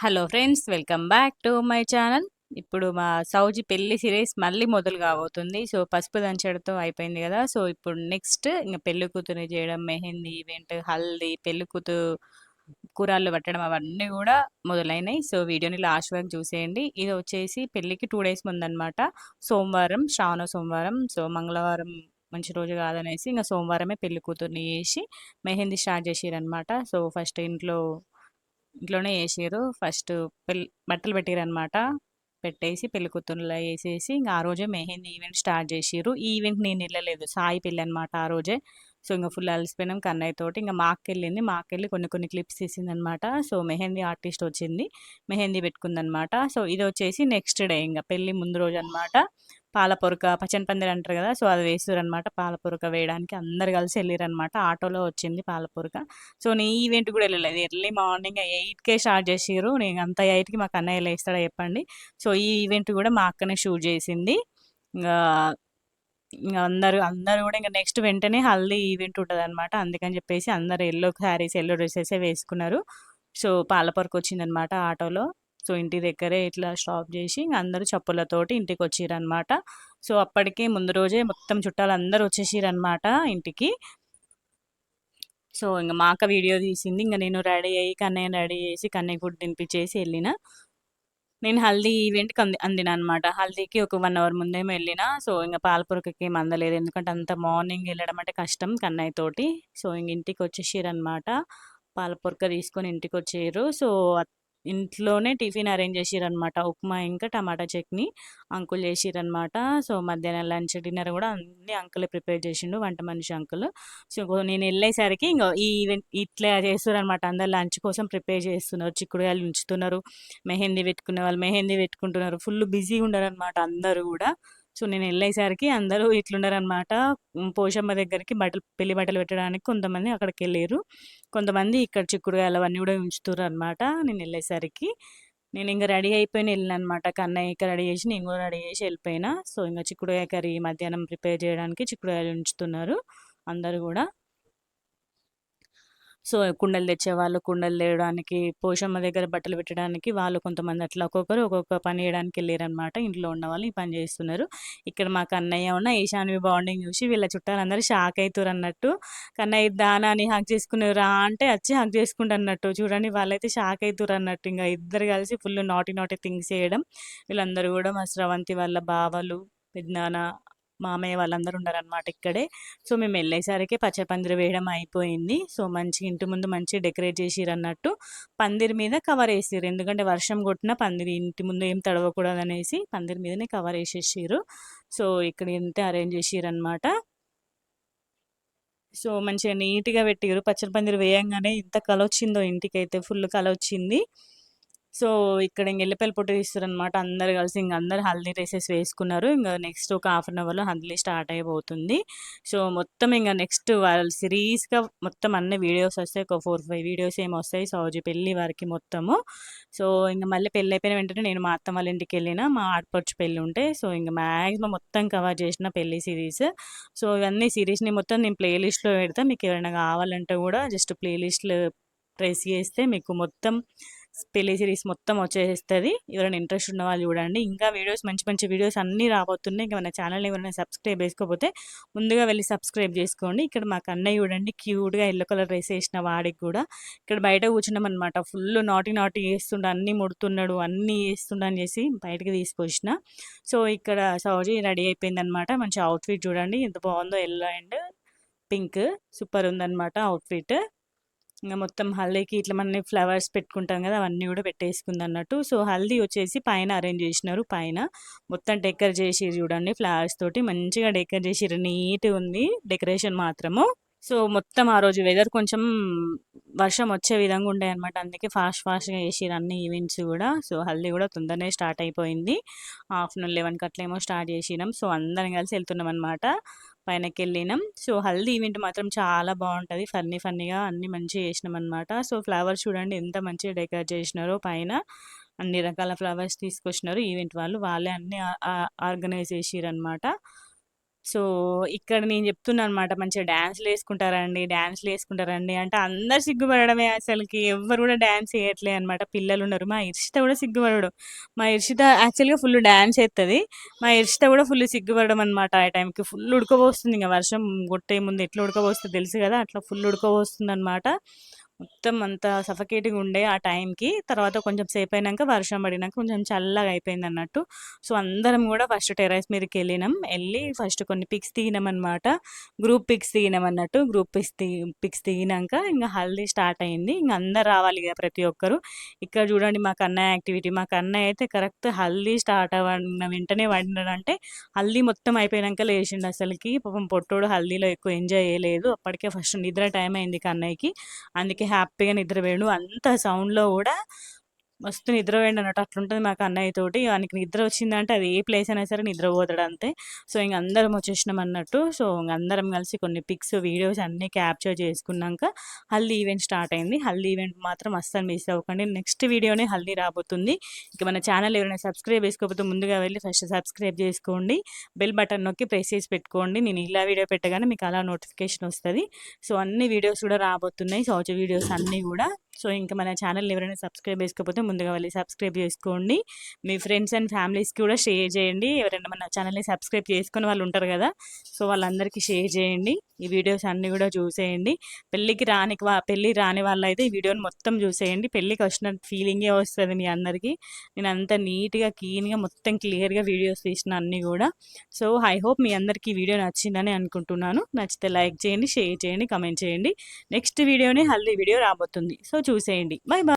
Hello friends welcome back to my channel. ఇప్పుడు మా సౌజీ పెళ్ళి సిరీస్ మళ్ళీ మొదలు కాబోతుంది. సో పసుపు దంచడంతో అయిపోయింది కదా. సో ఇప్పుడు నెక్స్ట్ ఇంకా పెళ్ళి కూతురు చేయడం మెహందీ ఈవెంట్ హల్దీ పెళ్ళి కూతురు కూరళ్ళు పట్టడం అవన్నీ కూడా మొదలైనాయి. సో వీడియోని లాస్ట్ వరకు చూసేయండి. ఇది వచ్చేసి పెళ్ళికి టూ డేస్ ముందనమాట. సోమవారం శ్రావణ సోమవారం. సో మంగళవారం మంచి రోజు కాదనేసి ఇంకా సోమవారమే పెళ్ళి కూతుర్ని చేసి మెహందీ స్టార్ట్ చేసిరనమాట సో ఫస్ట్ ఇంట్లో ఇంట్లోనే వేసారు ఫస్ట్ పెళ్ళి బట్టలు పెట్టారనమాట పెట్టేసి పెళ్ళి కూతురులో వేసేసి ఇంకా ఆ రోజే మెహందీ ఈవెంట్ స్టార్ట్ చేసిర్రు. ఈ ఈవెంట్ నేను వెళ్ళలేదు సాయి పెళ్ళి అనమాట ఆ రోజే. సో ఇంకా ఫుల్ అలసిపోయినాం కన్నయ్య తోటి. ఇంకా మాకు వెళ్ళింది మాకు వెళ్ళి కొన్ని కొన్ని క్లిప్స్ తీసింది అనమాట సో మెహందీ ఆర్టిస్ట్ వచ్చింది. మెహందీ పెట్టుకుందనమాట సో ఇది వచ్చేసి నెక్స్ట్ డే ఇంకా పెళ్ళి ముందు రోజు అనమాట పాలపొరక పచ్చని పందిరి అంటారు కదా సో అది వేసారనమాట అనమాట పాలపొరక వేయడానికి. అందరు కలిసి వెళ్ళారనమాట ఆటోలో వచ్చింది పాలపొరక. సో నేను ఈవెంట్ కూడా వెళ్ళలేదు. ఎర్లీ మార్నింగ్ ఎయిట్కే స్టార్ట్ చేసారు నేను అంత ఎయిట్కి మాకు అన్నయ్య లేస్తాడో చెప్పండి. సో ఈ ఈవెంట్ కూడా మా అక్కనే షూట్ చేసింది. ఇంకా ఇంకా అందరూ అందరూ కూడా ఇంకా నెక్స్ట్ వెంటనే హల్దీ ఈవెంట్ ఉంటుంది అనమాట అందుకని చెప్పేసి అందరు ఎల్లో శారీస్ ఎల్లో డ్రెస్సెస్ వేసుకున్నారు. సో పాలపరకు వచ్చిందనమాట ఆటోలో. సో ఇంటి దగ్గరే ఇట్లా స్టాప్ చేసి అందరూ చెప్పులతోటి ఇంటికి వచ్చిరనమాట సో అప్పటికే ముందు రోజే మొత్తం చుట్టాలు అందరూ వచ్చేసిరనమాట ఇంటికి. సో ఇంకా మాక వీడియో తీసింది. ఇంకా నేను రెడీ అయ్యి కన్నయ్య రెడీ చేసి కన్నయ్య కూడా తినిపించేసి వెళ్ళిన. నేను హల్దీ ఈవెంట్కి అంది అందిన అనమాట హల్దీకి ఒక వన్ అవర్ ముందేమో వెళ్ళిన. సో ఇంకా పాలపురకకి ఏం అందలేదు. ఎందుకంటే అంత మార్నింగ్ వెళ్ళడం అంటే కష్టం కన్నయ్య తోటి. సో ఇంక ఇంటికి వచ్చేసిరనమాట పాలపురక తీసుకొని ఇంటికి వచ్చారు సో ఇంట్లోనే టిఫిన్ అరేంజ్ చేసిరనమాట ఉప్మా ఇంకా టమాటా చట్నీ అంకుల్ చేసిరనమాట సో మధ్యాహ్నం లంచ్ డిన్నర్ కూడా అన్ని అంకులే ప్రిపేర్ చేసిండు వంట మనిషి అంకుల్. సో నేను వెళ్ళేసరికి ఇంకా ఈ ఈవెంట్ ఇట్లా చేస్తారు అందరు లంచ్ కోసం ప్రిపేర్ చేస్తున్నారు. చిక్కుడుకాయలు ఉంచుతున్నారు. మెహందీ పెట్టుకునే వాళ్ళు మెహందీ పెట్టుకుంటున్నారు. ఫుల్ బిజీగా ఉండరు అనమాట అందరూ కూడా. సో నేను వెళ్ళేసరికి అందరూ ఇట్లుండరనమాట. పోషమ్మ దగ్గరికి బట్టలు పెళ్ళి బట్టలు పెట్టడానికి కొంతమంది అక్కడికి వెళ్ళారు కొంతమంది ఇక్కడ చిక్కుడుకాయలు అవన్నీ కూడా ఉంచుతారు అనమాట నేను వెళ్ళేసరికి నేను ఇంకా రెడీ అయిపోయిన వెళ్ళిన అనమాట కన్నయ్య ఇక్కడ రెడీ చేసి నేను కూడా రెడీ చేసి వెళ్ళిపోయినా సో ఇంకా చిక్కుడుకాయ కర్రీ మధ్యాహ్నం ప్రిపేర్ చేయడానికి చిక్కుడుకాయలు ఉంచుతున్నారు అందరూ కూడా. సో కుండలు తెచ్చేవాళ్ళు కుండలు తేయడానికి పోషమ్మ దగ్గర బట్టలు పెట్టడానికి వాళ్ళు కొంతమంది అట్లా ఒక్కొక్కరు ఒక్కొక్క పని చేయడానికి వెళ్ళారనమాట ఇంట్లో ఉన్న వాళ్ళు ఈ పని చేస్తున్నారు. ఇక్కడ మా కన్నయ్య ఉన్న ఈశాన్వి బాండింగ్ చూసి వీళ్ళ చుట్టాలందరూ షాక్ అవుతారు అన్నట్టు. కన్నయ్య దానాన్ని హక్ చేసుకునేరా అంటే వచ్చి హక్ చేసుకుంటారు అన్నట్టు. చూడండి వాళ్ళైతే షాక్ అవుతారు అన్నట్టు. ఇంకా ఇద్దరు కలిసి ఫుల్ నాటి నాటి థింగ్స్ చేయడం. వీళ్ళందరూ కూడా మా స్రవంతి వాళ్ళ బావలు పెద్దనాన్న మామయ్య వాళ్ళందరూ ఉన్నారనమాట ఇక్కడే. సో మేము వెళ్ళేసరికి పచ్చపందిరి వేయడం అయిపోయింది. సో మంచి ఇంటి ముందు మంచి డెకరేట్ చేసిరు అన్నట్టు పందిరి మీద కవర్ వేసిరు ఎందుకంటే వర్షం కొట్టిన పందిరి ఇంటి ముందు ఏం తడవకూడదు అనేసి పందిరి మీదనే కవర్ వేసేసిరు సో ఇక్కడ ఇంతే అరేంజ్ చేసిరు అనమాట సో మంచిగా నీట్గా పెట్టిరు పచ్చడి పందిరి వేయంగానే ఇంత కల వచ్చిందో అయితే ఫుల్ కల వచ్చింది సో ఇక్కడ ఇంక ఎల్లిపల్లి పొట్టు తీస్తారనమాట అందరు కలిసి ఇంక అందరు హల్దీ డ్రెస్సెస్ వేసుకున్నారు. ఇంకా నెక్స్ట్ ఒక హాఫ్ అన్ అవర్లో హల్దీ స్టార్ట్ అయిపోతుంది. సో మొత్తం ఇంకా నెక్స్ట్ వాళ్ళు సిరీస్గా మొత్తం అన్ని వీడియోస్ వస్తాయి. ఒక ఫోర్ ఫైవ్ వీడియోస్ ఏమి వస్తాయి. సౌజీ పెళ్ళి వారికి మొత్తము. సో ఇంకా మళ్ళీ పెళ్ళి అయిపోయిన వెంటనే నేను మా అత్త వాళ్ళ ఇంటికి వెళ్ళిన మా ఆడపడుచు పెళ్ళి ఉంటే. సో ఇంకా మ్యాక్సిమం మొత్తం కవర్ చేసిన పెళ్ళి సిరీస్. సో ఇవన్నీ సిరీస్ని మొత్తం నేను ప్లేలిస్ట్లో పెడతా. మీకు ఎవరైనా కావాలంటే కూడా జస్ట్ ప్లేలిస్ట్లో ప్రెస్ చేస్తే మీకు మొత్తం పెళ్ళి సిరీస్ మొత్తం వచ్చేస్తుంది. ఎవరైనా ఇంట్రెస్ట్ ఉన్న వాళ్ళు చూడండి. ఇంకా వీడియోస్ మంచి మంచి వీడియోస్ అన్నీ రాబోతున్నాయి. ఇంకా మన ఛానల్ ఎవరైనా సబ్స్క్రైబ్ చేసుకోకపోతే ముందుగా వెళ్ళి సబ్స్క్రైబ్ చేసుకోండి. ఇక్కడ మాకు అన్నయ్య చూడండి క్యూట్గా ఎల్లో కలర్ డ్రెస్ వేసిన వాడికి కూడా ఇక్కడ బయట కూర్చున్నాం అనమాట ఫుల్ నాటి నాటి వేస్తుండే అన్నీ ముడుతున్నాడు అన్నీ వేస్తుండ అని చేసి బయటకు తీసుకొచ్చిన సో ఇక్కడ సౌజీ రెడీ అయిపోయింది అనమాట మంచి అవుట్ఫిట్ చూడండి. ఎంత బాగుందో ఎల్లో అండ్ పింక్ సూపర్ ఉందన్నమాట అవుట్ఫిట్ ఇంకా మొత్తం హల్దీకి ఇట్లా మన ఫ్లవర్స్ పెట్టుకుంటాం కదా అవన్నీ కూడా పెట్టేసుకుంది అన్నట్టు. సో హల్దీ వచ్చేసి పైన అరేంజ్ చేసినారు పైన. మొత్తం డెకర్ చేసి చూడండి ఫ్లవర్స్ తోటి. మంచిగా డెకర్ చేసిరు నీట్ ఉంది డెకరేషన్ మాత్రము. సో మొత్తం ఆ రోజు వెదర్ కొంచెం వర్షం వచ్చే విధంగా ఉండే అనమాట అందుకే ఫాస్ట్ ఫాస్ట్గా చేసిరు అన్ని ఈవెంట్స్ కూడా. సో హల్దీ కూడా తొందరనే స్టార్ట్ అయిపోయింది. ఆఫ్టర్నూన్ లెవెన్కి అట్లేమో స్టార్ట్ చేసినాం. సో అందరం కలిసి వెళ్తున్నాం అనమాట పైనకి వెళ్ళినాం సో హల్దీ ఈవెంట్ మాత్రం చాలా బాగుంటుంది ఫన్నీ ఫన్నీగా అన్ని మంచిగా చేసినాం అనమాట సో ఫ్లవర్స్ చూడండి ఎంత మంచిగా డెకరేట్ చేసినారో పైన. అన్ని రకాల ఫ్లవర్స్ తీసుకొచ్చినారు. ఈవెంట్ వాళ్ళు వాళ్ళే అన్ని ఆర్గనైజ్ చేసిరనమాట. సో ఇక్కడ నేను చెప్తున్నా అనమాట మంచిగా డ్యాన్స్లు వేసుకుంటారండి డ్యాన్స్లు వేసుకుంటారండి అంటే అందరు సిగ్గుపడడమే అసలుకి. ఎవ్వరు కూడా డ్యాన్స్ వేయట్లే అనమాట. పిల్లలు ఉన్నారు. మా ఇర్షిత కూడా సిగ్గుపడడు. మా ఇర్షిత యాక్చువల్గా ఫుల్ డ్యాన్స్ వేస్తుంది మా ఇర్షిత కూడా ఫుల్ సిగ్గుపడడం అనమాట ఆ టైంకి ఫుల్ ఉడకబోస్తుంది ఇంకా వర్షం కొట్టే ముందు ఎట్లా ఉడకబోస్తుంది తెలుసు కదా? అట్లా ఫుల్ ఉడకబోస్తుంది అనమాట మొత్తం అంతా సఫకేటింగ్ ఉండే ఆ టైంకి తర్వాత కొంచెం సేపు అయినాక వర్షం పడినాక కొంచెం చల్లగా అయిపోయింది అన్నట్టు సో అందరం కూడా ఫస్ట్ టెర్రస్ మీదకి వెళ్ళినాం. వెళ్ళి ఫస్ట్ కొన్ని పిక్స్ తీగినాం అనమాట గ్రూప్ పిక్స్ దిగినాం అన్నట్టు గ్రూప్ పిక్స్ తీ పిక్స్ తీగినాక ఇంకా హల్దీ స్టార్ట్ అయింది. ఇంకా అందరు రావాలి కదా ప్రతి ఒక్కరు. ఇక్కడ చూడండి మా కన్నయ్య యాక్టివిటీ మా కన్నయ్య అయితే కరెక్ట్ హల్దీ స్టార్ట్ అవ్వడం వెంటనే అంటే హల్దీ మొత్తం అయిపోయినాక లేచిండు అసలుకి. పాపం పొట్టోడు హల్దీలో ఎక్కువ ఎంజాయ్ చేయలేదు. అప్పటికే ఫస్ట్ నిద్ర టైం అయింది కన్నయ్యకి. అందుకే హ్యాపీగా నిద్రపోయాడు. అంత సౌండ్లో కూడా మస్తు నిద్రపోయిండు అన్నట్టు అట్లుంటుంది మాకు అన్నయ్య తోటి. ఆయనకి నిద్ర వచ్చిందంటే అది ఏ ప్లేస్ అయినా సరే నిద్రపోతాడు అంతే. సో ఇంక అందరం వచ్చేసినాం అన్నట్టు. సో ఇంక అందరం కలిసి కొన్ని పిక్స్ వీడియోస్ అన్నీ క్యాప్చర్ చేసుకున్నాక హల్దీ ఈవెంట్ స్టార్ట్ అయింది. హల్దీ ఈవెంట్ మాత్రం అస్సలు మిస్ అవ్వకండి. నెక్స్ట్ వీడియోనే హల్దీ రాబోతుంది. ఇక మన ఛానల్ ఎవరైనా సబ్స్క్రైబ్ చేసుకోకపోతే ముందుగా వెళ్ళి ఫస్ట్ సబ్స్క్రైబ్ చేసుకోండి. బెల్ బటన్ నొక్కి ప్రెస్ చేసి పెట్టుకోండి. నేను ఇలా వీడియో పెట్టగానే మీకు అలా నోటిఫికేషన్ వస్తుంది. సో అన్ని వీడియోస్ కూడా రాబోతున్నాయి. సౌచ్ వీడియోస్ అన్నీ కూడా సో ఇంకా మన ఛానల్ ఎవరైనా సబ్స్క్రైబ్ చేసుకోకపోతే ముందుగా వెళ్ళి సబ్స్క్రైబ్ చేసుకోండి. మీ ఫ్రెండ్స్ అండ్ ఫ్యామిలీస్కి కూడా షేర్ చేయండి. ఎవరైనా మన ఛానల్ని సబ్స్క్రైబ్ చేసుకుని వాళ్ళు ఉంటారు కదా సో వాళ్ళందరికీ షేర్ చేయండి. ఈ వీడియోస్ అన్నీ కూడా చూసేయండి. పెళ్ళికి రాని పెళ్ళి రాని వాళ్ళైతే ఈ వీడియోని మొత్తం చూసేయండి. పెళ్ళికి వచ్చిన ఫీలింగే వస్తుంది మీ అందరికీ. నేను అంత నీట్గా క్లీన్గా మొత్తం క్లియర్గా వీడియోస్ తీసిన అన్నీ కూడా. సో ఐ హోప్ మీ అందరికీ వీడియో నచ్చిందని అనుకుంటున్నాను. నచ్చితే లైక్ చేయండి షేర్ చేయండి కమెంట్ చేయండి. నెక్స్ట్ వీడియోని హల్దీ వీడియో రాబోతుంది. సో చూసేయండి. Bye bye